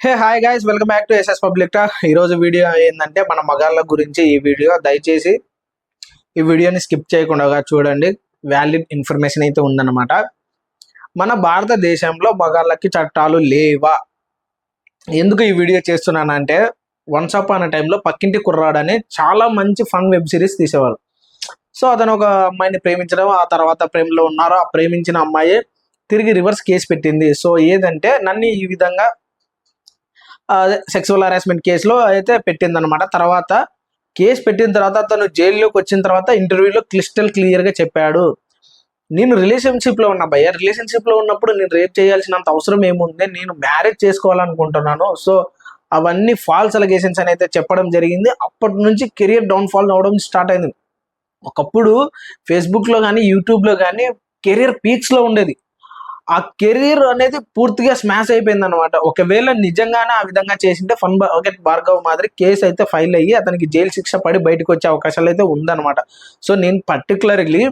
Hey hi guys welcome back to SS public talk ఈరోజు video ఏంటంటే మన మగాళ్ళ గురించి ఈ వీడియో దయచేసి ఈ వీడియోని స్కిప్ చేయకుండా చూడండి. వ్యాలిడ్ ఇన్ఫర్మేషన్ అయితే ఉందన్నమాట. మన భారతదేశంలో మగాళ్ళకి చట్టాలు లేవా? ఎందుకు ఈ వీడియో చేస్తున్నానంటే వన్స్ అప్ అనే టైంలో పక్కింటి కుర్రాడు అని చాలా మంచి ఫన్ వెబ్ సిరీస్ తీసేవారు. సో అతను ఒక అమ్మాయిని ప్రేమించడం ఆ తర్వాత ప్రేమలో ఉన్నారు. ఆ ప్రేమించిన అమ్మాయి తిరిగి రివర్స్ కేసు పెట్టింది. సో ఏదంటే నన్ను ఈ విధంగా సెక్సువల్ హరాస్మెంట్ కేసులో అయితే పెట్టిందనమాట తర్వాత కేసు పెట్టిన తర్వాత తను జైల్లోకి వచ్చిన తర్వాత ఇంటర్వ్యూలో క్లిస్టల్ క్లియర్గా చెప్పాడు. నేను రిలేషన్షిప్లో ఉన్నా భయ్య. రిలేషన్షిప్లో ఉన్నప్పుడు నేను రేప్ చేయాల్సినంత అవసరం ఏముంది? నేను మ్యారేజ్ చేసుకోవాలనుకుంటున్నాను. సో అవన్నీ ఫాల్స్ అలిగేషన్స్ అని అయితే చెప్పడం జరిగింది. అప్పటి నుంచి కెరియర్ డౌన్ ఫాల్ అవడం స్టార్ట్ అయింది. ఒకప్పుడు ఫేస్బుక్లో కానీ యూట్యూబ్లో కానీ కెరియర్ పీక్స్లో ఉండేది. ఆ కెరీర్ అనేది పూర్తిగా స్మాష్ అయిపోయింది అనమాట ఒకవేళ నిజంగానే ఆ విధంగా చేసింటే ఫన్ ఒకటి భార్గవ్ మాదిరి కేసు అయితే ఫైల్ అయ్యి అతనికి జైలు శిక్ష పడి బయటకు వచ్చే అవకాశాలు అయితే ఉందన్నమాట. సో నేను పర్టికులర్లీ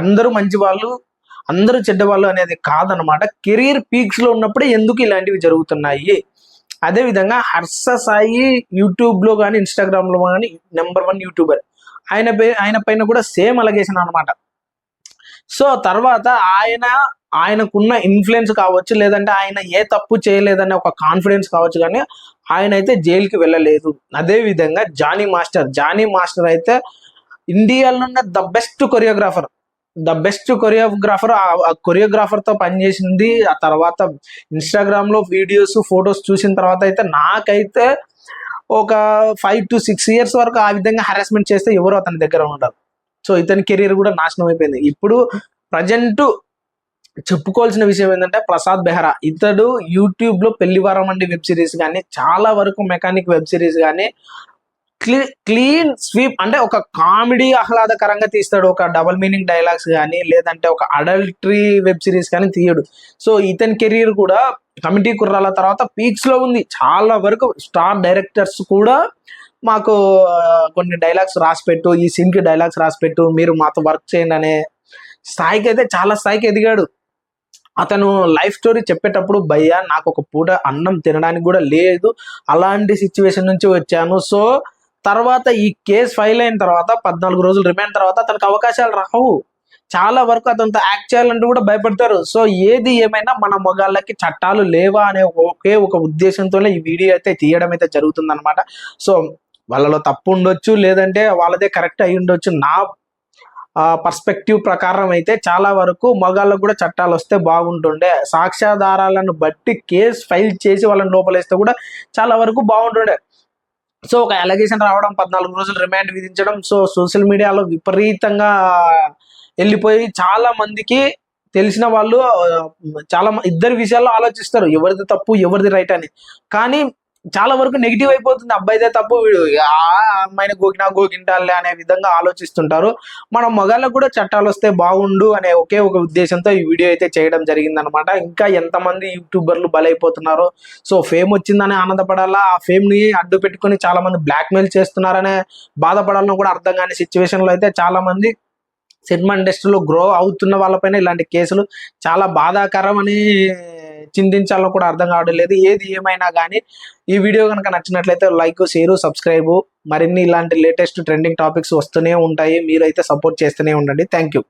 అందరూ మంచి వాళ్ళు అందరూ చెడ్డవాళ్ళు అనేది కాదనమాట కెరీర్ పీక్స్లో ఉన్నప్పుడే ఎందుకు ఇలాంటివి జరుగుతున్నాయి? అదే విధంగా హర్ష సాయి యూట్యూబ్లో కానీ ఇన్స్టాగ్రామ్లో కానీ నెంబర్ వన్ యూట్యూబర్. ఆయన ఆయన పైన కూడా సేమ్ అలగేషన్ అనమాట సో తర్వాత ఆయన ఆయనకున్న ఇన్ఫ్లుయెన్స్ కావచ్చు లేదంటే ఆయన ఏ తప్పు చేయలేదనే ఒక కాన్ఫిడెన్స్ కావచ్చు కానీ ఆయన అయితే జైలుకి వెళ్ళలేదు. అదే విధంగా జానీ మాస్టర్ జానీ మాస్టర్ అయితే ఇండియాలో ఉన్న the best choreographer the best choreographer ఆ కొరియోగ్రాఫర్తో పనిచేసింది ఆ తర్వాత ఇన్స్టాగ్రామ్లో వీడియోస్ ఫొటోస్ చూసిన తర్వాత అయితే నాకైతే ఒక ఫైవ్ టు సిక్స్ ఇయర్స్ వరకు ఆ విధంగా హరాస్మెంట్ చేస్తే ఎవరు అతని దగ్గర ఉండరు. సో ఇతని కెరీర్ కూడా నాశనం అయిపోయింది. ఇప్పుడు ప్రజెంట్ చెప్పుకోవాల్సిన విషయం ఏంటంటే ప్రసాద్ బెహ్రా. ఇతడు యూట్యూబ్లో పెళ్ళివారం అండి వెబ్ సిరీస్ కానీ చాలా వరకు మెకానిక్ వెబ్ సిరీస్ కానీ క్లీన్ స్వీప్ అంటే ఒక కామెడీ ఆహ్లాదకరంగా తీస్తాడు. ఒక డబల్ మీనింగ్ డైలాగ్స్ కానీ లేదంటే ఒక అడల్టరీ వెబ్ సిరీస్ కానీ తీయడు. సో ఇతని కెరీర్ కూడా కమిటీ కుర్రాల తర్వాత పీక్స్లో ఉంది. చాలా వరకు స్టార్ డైరెక్టర్స్ కూడా మాకు కొన్ని డైలాగ్స్ రాసిపెట్టు ఈ సీన్కి డైలాగ్స్ రాసిపెట్టు మీరు మాతో వర్క్ చేయండి అనే స్థాయికి అయితే చాలా స్థాయికి ఎదిగాడు. అతను లైఫ్ స్టోరీ చెప్పేటప్పుడు భయ్యా నాకు ఒక పూట అన్నం తినడానికి కూడా లేదు. అలాంటి సిచ్యువేషన్ నుంచి వచ్చాను. సో తర్వాత ఈ కేసు ఫైల్ అయిన తర్వాత పద్నాలుగు రోజులు రిమైన్ తర్వాత అతనికి అవకాశాలు రావు. చాలా వరకు అతనితో యాక్ట్ చేయాలంటూ కూడా భయపడతారు. సో ఏది ఏమైనా మన మొగాళ్ళకి చట్టాలు లేవా అనే ఒకే ఒక ఉద్దేశంతోనే ఈ వీడియో అయితే తీయడం అయితే జరుగుతుంది సో వాళ్ళలో తప్పు ఉండొచ్చు లేదంటే వాళ్ళదే కరెక్ట్ అయి ఉండొచ్చు. నా పర్స్పెక్టివ్ ప్రకారం అయితే చాలా వరకు మగాళ్ళకు కూడా చట్టాలు వస్తే బాగుంటుండే. సాక్ష్యాధారాలను బట్టి కేసు ఫైల్ చేసి వాళ్ళని లోపలేస్తే కూడా చాలా వరకు బాగుంటుండే. సో ఒక అలగేషన్ రావడం పద్నాలుగు రోజులు రిమాండ్ విధించడం సో సోషల్ మీడియాలో విపరీతంగా వెళ్ళిపోయి చాలా మందికి తెలిసిన వాళ్ళు చాలా ఇద్దరు విషయాల్లో ఆలోచిస్తారు. ఎవరిది తప్పు ఎవరిది రైట్ అని. కానీ చాలా వరకు నెగిటివ్ అయిపోతుంది. అబ్బాయిదే తప్పు వీడు ఆ అమ్మాయిని గోకినా గోకింటాలే అనే విధంగా ఆలోచిస్తుంటారు. మన మగాళ్ళకు కూడా చట్టాలు వస్తే బాగుండు అనే ఒకే ఒక ఉద్దేశంతో ఈ వీడియో అయితే చేయడం జరిగిందనమాట. ఇంకా ఎంతమంది యూట్యూబర్లు బలైపోతున్నారో. సో ఫేమ్ వచ్చిందని ఆనందపడాలా? ఆ ఫేమ్ని అడ్డు పెట్టుకుని చాలా మంది బ్లాక్మెయిల్ చేస్తున్నారనే బాధపడాలని కూడా అర్థం కాని సిచ్యువేషన్లో అయితే చాలా మంది సినిమా ఇండస్ట్రీలో గ్రో అవుతున్న వాళ్ళపైన ఇలాంటి కేసులు చాలా బాధాకరం అని చింతించాలో కూడా అర్థం కావడం లేదు. ఏది ఏమైనా కానీ ఈ వీడియో కనుక నచ్చినట్లయితే లైక్ షేర్ సబ్స్క్రైబ్. మరిన్ని ఇలాంటి లేటెస్ట్ ట్రెండింగ్ టాపిక్స్ వస్తూనే ఉంటాయి. మీరు అయితే సపోర్ట్ చేస్తూనే ఉండండి. Thank you